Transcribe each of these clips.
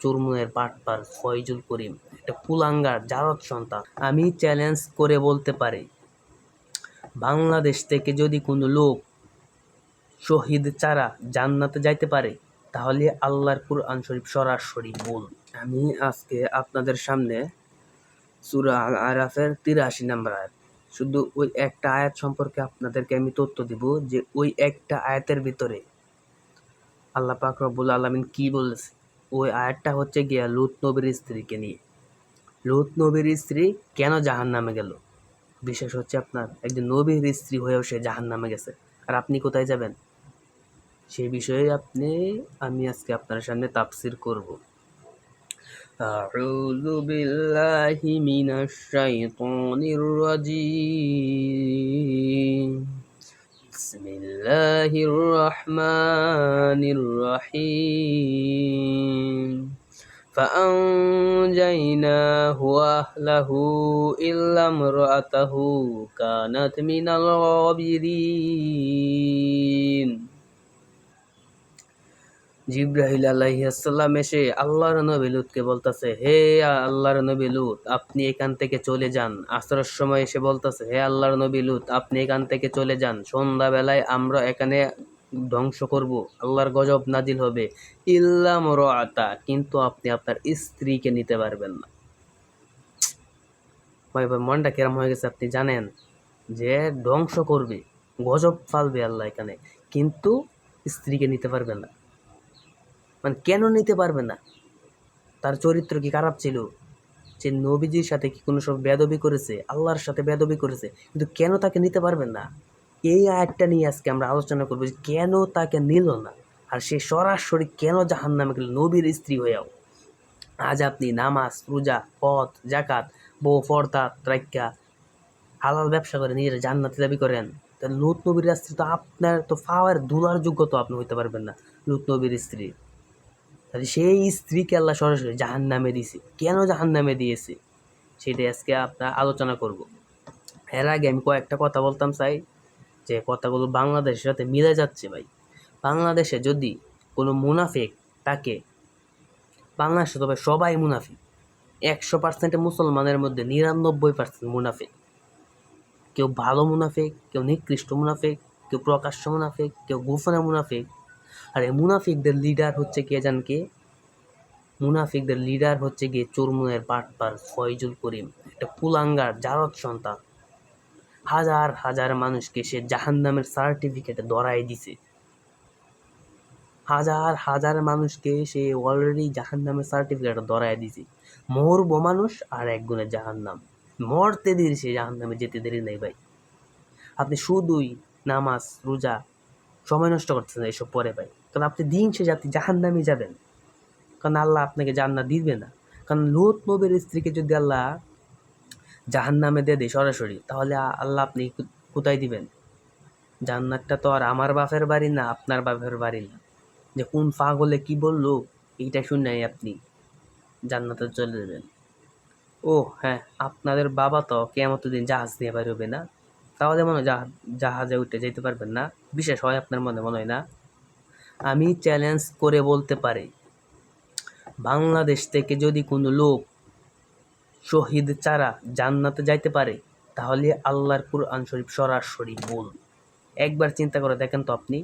চুরমুনের পাটপার ফয়জুল করিম, একটা কুলাঙ্গার জারদ সন্তান। আমি চ্যালেঞ্জ করে বলতে পারি, বাংলাদেশ থেকে যদি কোনো লোক শহীদ ছাড়া জান্নাতে যাইতে পারে, তাহলে আল্লাহর কুরআন শরীফ সরাসরি বল। আমি আজকে আপনাদের সামনে সূরা আল আরাফের তিরাশি নাম্বার আয়াত। শুধু ওই একটা আয়াত সম্পর্কে আপনাদেরকে আমি তথ্য দিব যে ওই একটা আয়াতের ভিতরে আল্লাহ পাক রব্বুল আলমিন কি বলেছে। ওই আয়াতটা হচ্ছে গিয়া লুত নবীর স্ত্রীকে নিয়ে লুত নবীর স্ত্রী কেন জাহান নামে গেল বিশেষ হচ্ছে আপনার একজন নবীর স্ত্রী হয়েও সে জাহান নামে গেছে আর আপনি কোথায় যাবেন সেই বিষয়ে আপনি আমি আজকে আপনার সামনে তাফসির করব أعوذ بالله من الشيطان الرجيم بسم الله الرحمن الرحيم فأنجيناه وأهله إلا امرأته كانت من الغابرين জিব্রাহিল আলাইহাসাল্লাম এসে আল্লাহর নবী লুতকে বলতেছে, হে আল্লাহর নবী লুত আপনি এখান থেকে চলে যান। আসরের সময় এসে বলতেছে, হে আল্লাহর নবী লুত আপনি এখান থেকে চলে যান। সন্ধ্যাবেলায় আমরা এখানে ধ্বংস করব। আল্লাহর গজব নাজিল হবে ইল্লা আতা কিন্তু আপনি আপনার স্ত্রীকে নিতে পারবেন না। ভাই ভাই, মনটা কেরম হয়ে গেছে, আপনি জানেন যে ধ্বংস করবে, গজব ফালবে আল্লাহ এখানে, কিন্তু স্ত্রীকে নিতে পারবেন না। মানে কেন নিতে পারবে না? তার চরিত্র কি খারাপ ছিল? যে নবীজির সাথে কি কোনো সব বেদবি করেছে? আল্লাহর সাথে বেদবি করেছে? কিন্তু কেন তাকে নিতে পারবেন না? এই আয়াতটা নিয়ে আজকে আমরা আলোচনা করব যে কেন তাকে নিল না? আর সে সরাসরি কেন জাহান নামে গেল? নবীর স্ত্রী হয়েও। আজ আপনি নামাজ, রোজা, পথ জাকাত বউ ফর্তা ত্রাক্কা হালাল ব্যবসা করে নিজের জান্নাতি দাবি করেন। তাহলে লুত নবীর স্ত্রী তো আপনার তো ফাওয়ার দুলার যোগ্য তো আপনি হইতে পারবেন না, লুত নবীর স্ত্রী। তাহলে সেই স্ত্রীকে আল্লাহ সরাসরি জাহান নামে দিয়েছে। কেন জাহান নামে দিয়েছে? সেটাই আজকে আপনার আলোচনা করব। এর আগে আমি কয়েকটা কথা বলতাম চাই যে কথাগুলো বাংলাদেশের সাথে মিলে যাচ্ছে ভাই। বাংলাদেশে যদি কোনো মুনাফিক তাকে, বাংলাদেশে তবে সবাই মুনাফিক। একশো পার্সেন্টে মুসলমানের মধ্যে নিরানব্বই পার্সেন্ট মুনাফিক। কেউ ভালো মুনাফিক, কেউ নিকৃষ্ট মুনাফিক, কেউ প্রকাশ্য মুনাফিক, কেউ গোপনে মুনাফিক আর এই মুনাফিকদের লিডার হচ্ছে কে জান কে? মুনাফিকদের লিডার হচ্ছে গিয়ে চুরমুনের পাটপার ফয়জুল করিম, একটা কুলাঙ্গার, জারদ সন্তান। হাজার হাজার মানুষকে সে জাহান নামের সার্টিফিকেটে ধরাই দিছে। হাজার হাজার মানুষকে সে অলরেডি জাহান নামের সার্টিফিকেট ধরাই দিছে। মরবো মানুষ আর একগুণের জাহান নাম মরতে দেরি সে জাহান নামে যেতে দেরি নেই ভাই। আপনি শুধুই নামাজ, রোজা সময় নষ্ট করতেছেন এইসব পরে ভাই। কারণ আপনি দিন সে জাতি জাহান নামে যাবেন। কারণ আল্লাহ আপনাকে জান্নাত দিবে না। কারণ লোত নবীর স্ত্রীকে যদি আল্লাহ জাহান নামে দিয়ে দেয় সরাসরি, তাহলে আল্লাহ আপনি কোথায় দিবেন? জান্নাতটা তো আর আমার বাপের বাড়ি না, আপনার বাপের বাড়ি না। যে কোন পাগলে কি বলল, এইটা শুনে আপনি জান্নাতে চলে যাবেন। ও হ্যাঁ আপনাদের বাবা তো কেমন দিন জাহাজ নিয়ে বেরোবে না। তাহলে মনে হয় জাহাজে উঠে যেতে পারবেন না। বিশেষ হয় আপনার মনে মনে হয় না। আমি চ্যালেঞ্জ করে বলতে পারি, বাংলাদেশ থেকে যদি কোনো লোক শহীদ চারা জান্নাতে যাইতে পারে, তাহলে আল্লাহর কুরআন শরীফ সরাসরি বল। একবার চিন্তা করে দেখেন তো আপনি,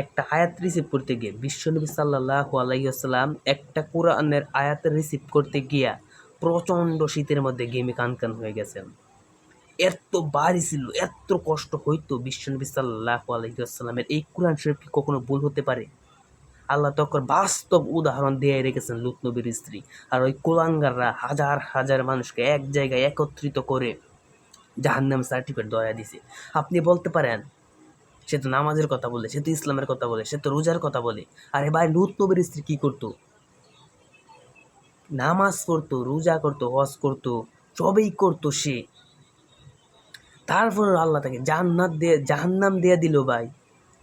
একটা আয়াত রিসিভ করতে গিয়ে, বিশ্বনবী সাল্লাহ আলাইসাল্লাম একটা কোরআনের আয়াত রিসিভ করতে গিয়া প্রচণ্ড শীতের মধ্যে গেমে কান কান হয়ে গেছেন। এত বাড়ি ছিল, এত কষ্ট হইতো বিশ্বনবী সাল্লাহ আলাইসাল্লামের এই কোরআন শরীফ কি কখনো ভুল হতে পারে? আল্লাহ তখন বাস্তব উদাহরণ দিয়ে রেখেছেন লুত নবীর স্ত্রী। আর ওই কোলাঙ্গাররা হাজার হাজার মানুষকে এক জায়গায় একত্রিত করে জাহান্নাম সার্টিফিকেট দয়া দিছে। আপনি বলতে পারেন, সে তো নামাজের কথা বলে, সে তো ইসলামের কথা বলে, সে তো রোজার কথা বলে। আরে ভাই, লুত নবীর স্ত্রী কি করতো? নামাজ করতো রোজা করতো, হজ করতো, সবই করতো সে। তারপর আল্লাহ তাকে জান্নাত দিয়ে, জাহান্নাম দিয়ে দিল ভাই।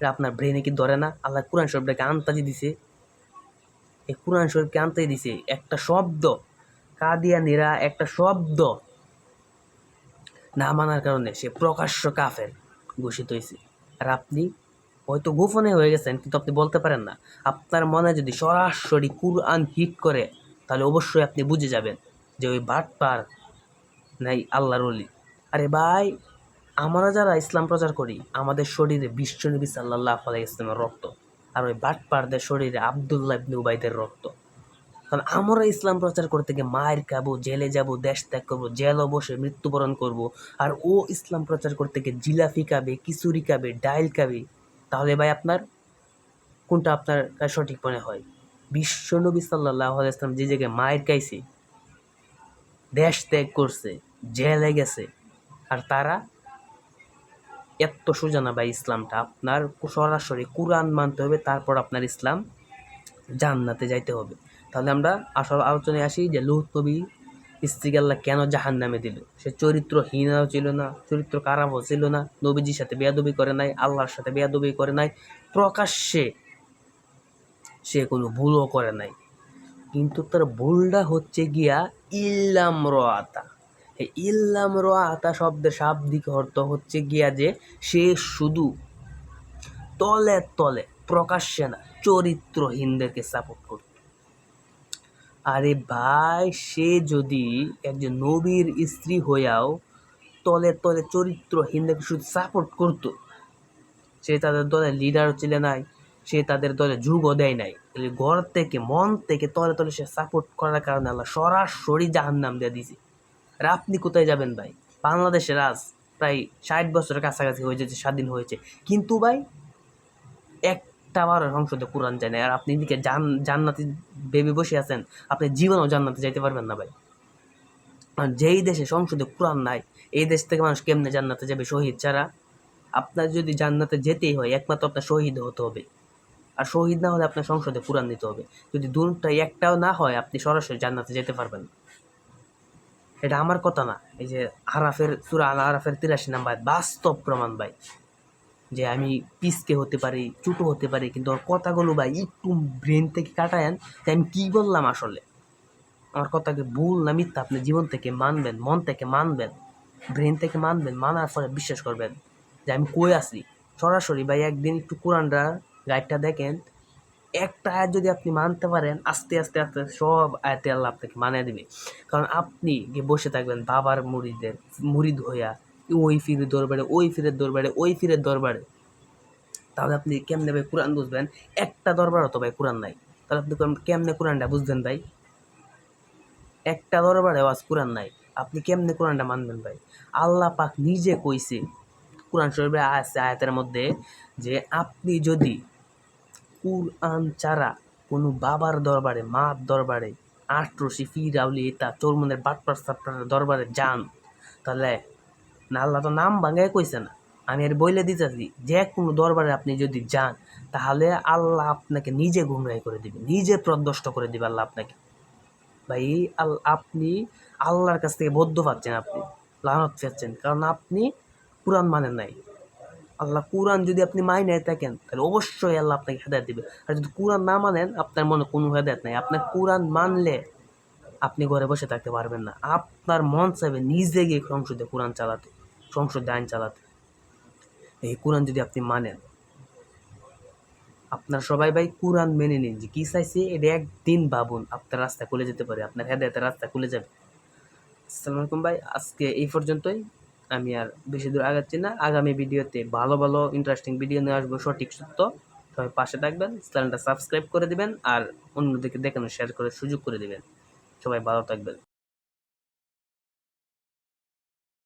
আপনার ব্রেনে কি ধরে না? আল্লাহ কোরআন শরীফটাকে আন্তাজি দিছে। এই কোরআন শরীফকে আনতে দিছে। একটা শব্দ কাদিয়ানিরা একটা শব্দ না মানার কারণে সে প্রকাশ্য কাফের ঘোষিত হয়েছে। আর আপনি হয়তো গোপনে হয়ে গেছেন, কিন্তু আপনি বলতে পারেন না। আপনার মনে যদি সরাসরি কুরআন হিট করে, তাহলে অবশ্যই আপনি বুঝে যাবেন যে ওই বাটপার নাই আল্লাহর অলি আরে ভাই আমরা যারা ইসলাম প্রচার করি, আমাদের শরীরে বিশ্বনবী সাল্লাহ আলাই ইসলামের রক্ত আর ওই বাটপারদের শরীরে আবদুল্লাহ ইবনে উবাইদের রক্ত। কারণ আমরা ইসলাম প্রচার করতে গিয়ে মায়ের খাব, জেলে যাব, দেশ ত্যাগ করব, জেল বসে মৃত্যুবরণ করব, আর ও ইসলাম প্রচার করতে গিয়ে জিলাফি খাবে কিচুরি খাবে, ডাইল খাবে, তাহলে ভাই আপনার কোনটা আপনার সঠিক মনে হয়? বিশ্বনবী সাল্লাহ ইসলাম যে জায়গায় মায়ের খাইছে, দেশ ত্যাগ করছে, জেলে গেছে, আর তারা এত সোজা না ভাই ইসলামটা। আপনার সরাসরি কোরআন মানতে হবে, তারপর আপনার ইসলাম জান্নাতে যাইতে হবে। তাহলে আমরা আসল আলোচনায় আসি যে লুত নবী স্ত্রীকে আল্লাহ কেন জাহান নামে দিল? সে চরিত্রহীনাও ছিল না, চরিত্র খারাপও ছিল না, নবীজির সাথে বেয়াদবি করে নাই, আল্লাহর সাথে বেয়াদবি করে নাই, প্রকাশ্যে সে কোনো ভুলও করে নাই। কিন্তু তার ভুলটা হচ্ছে গিয়া ইল্লাম রাতা ইল্লাম রাতা শব্দের শাব্দিক অর্থ হচ্ছে গিয়া যে সে শুধু তলে তলে প্রকাশ্যে না, চরিত্রহীনদেরকে সাপোর্ট করত। আরে ভাই, সে যদি একজন নবীর স্ত্রী হইয়াও তলে তলে চরিত্রহীনদেরকে শুধু সাপোর্ট করতো, সে তাদের দলের লিডারও ছিল নাই, সে তাদের দলে যুগও দেয় নাই ঘর থেকে, মন থেকে তলে তলে সে সাপোর্ট করার কারণে আল্লাহ সরাসরি জাহান নাম দিয়ে দিয়েছে আর আপনি কোথায় যাবেন ভাই? বাংলাদেশের রাজ প্রায় ষাট বছরের কাছাকাছি হয়ে যেতে স্বাধীন হয়েছে। কিন্তু ভাই, একটা বার সংসদে কোরআন যায় না আর আপনি এদিকে জান, জান্নাতি ভেবে বসে আছেন, আপনি জীবনেও জান্নাতে যাইতে পারবেন না ভাই। যেই দেশে সংসদে কোরআন নাই, এই দেশ থেকে মানুষ কেমনে জান্নাতে যাবে শহীদ ছাড়া? আপনার যদি জান্নাতে যেতেই হয়, একমাত্র আপনার শহীদ হতে হবে। আর শহীদ না হলে আপনার সংসদে কোরআন নিতে হবে। যদি দুটাই একটাও না হয়, আপনি সরাসরি জান্নাতে যেতে পারবেন না। এটা আমার কথা না। এই যে আরাফের, সুরা আল আরাফের তিরাশি নাম্বার বাস্তব প্রমাণ ভাই। যে আমি পিসকে হতে পারি, চুটো হতে পারি, কিন্তু ওর কথাগুলো ভাই একটু ব্রেন থেকে কাটায়েন যে আমি কী বললাম আসলে? আমার কথাকে ভুল না মিথ্যা আপনি জীবন থেকে মানবেন, মন থেকে মানবেন ব্রেন থেকে মানবেন, মানার ফলে বিশ্বাস করবেন যে আমি কই আছি? সরাসরি ভাই একদিন একটু কোরআনটা গাইডটা দেখেন একটা আয়াত যদি আপনি মানতে পারেন, আস্তে আস্তে আস্তে সব আয়াতে আল্লাহ আপনাকে মানিয়ে দেবে। কারণ আপনি গিয়ে বসে থাকবেন বাবার মুড়িদের, মুড়িদ হইয়া, ওই ফিরের দরবারে, ওই ফিরের দরবারে, ওই ফিরের দরবারে। তাহলে আপনি কেমনে ভাই কোরআন বুঝবেন? একটা দরবার তো ভাই কোরআন নাই। তাহলে আপনি কেমনে কোরআনটা বুঝবেন ভাই? একটা দরবারে আওয়াজ কোরআন নাই। আপনি কেমনে কোরআনটা মানবেন ভাই? আল্লাহ পাক নিজে কইছে, কোরআন শরীফে আছে আয়াতের মধ্যে যে আপনি যদি কুরআন ছাড়া কোনো বাবার দরবারে, মার দরবারে আটরশি ফিরাউলি, এটা চোরমনের বাটপার সাপটার দরবারে যান। তাহলে, না, আল্লাহ তো নাম ভাঙাই কইছে না। আমি আর বইলে দিতেছি, যে কোনো দরবারে আপনি যদি যান, তাহলে আল্লাহ আপনাকে নিজে গুমরাই করে দিবে, নিজে প্রদষ্ট করে দিবে আল্লাহ আপনাকে। ভাই, আল, আপনি আল্লাহর কাছ থেকে বদ্ধ পাচ্ছেন আপনি, লানত পাচ্ছেন কারণ আপনি কোরআন মানেন নাই। আল্লাহ কোরআন যদি আপনি মাইনে থাকেন, তাহলে অবশ্যই আল্লাহ আপনাকে হেদায়ত দেবে। আর যদি কোরআন না মানেন, আপনার মনে কোনো হেদায়ত নাই। আপনার কোরআন মানলে আপনি ঘরে বসে থাকতে পারবেন না। আপনার মন চাইবে নিজে গিয়ে সংসদে কোরআন চালাতে, সংসদে আইন চালাতে। এই কোরআন যদি আপনি মানেন, আপনার সবাই ভাই কোরআন মেনে নিন যে কী চাইছে, এটা একদিন ভাবুন, আপনার রাস্তা খুলে যেতে পারে, আপনার হেদায়তের রাস্তা খুলে যাবে। আসসালামু আলাইকুম ভাই, আজকে এই পর্যন্তই। আমি আর বেশি দূর আগাচ্ছি না। আগামী ভিডিওতে ভালো ভালো ইন্টারেস্টিং ভিডিও নিয়ে আসব, সঠিক সত্য। সবাই পাশে থাকবেন চ্যানেলটা সাবস্ক্রাইব করে দিবেন, আর অন্যদিকে দেখানো শেয়ার করে সুযোগ করে দিবেন। সবাই ভালো থাকবেন।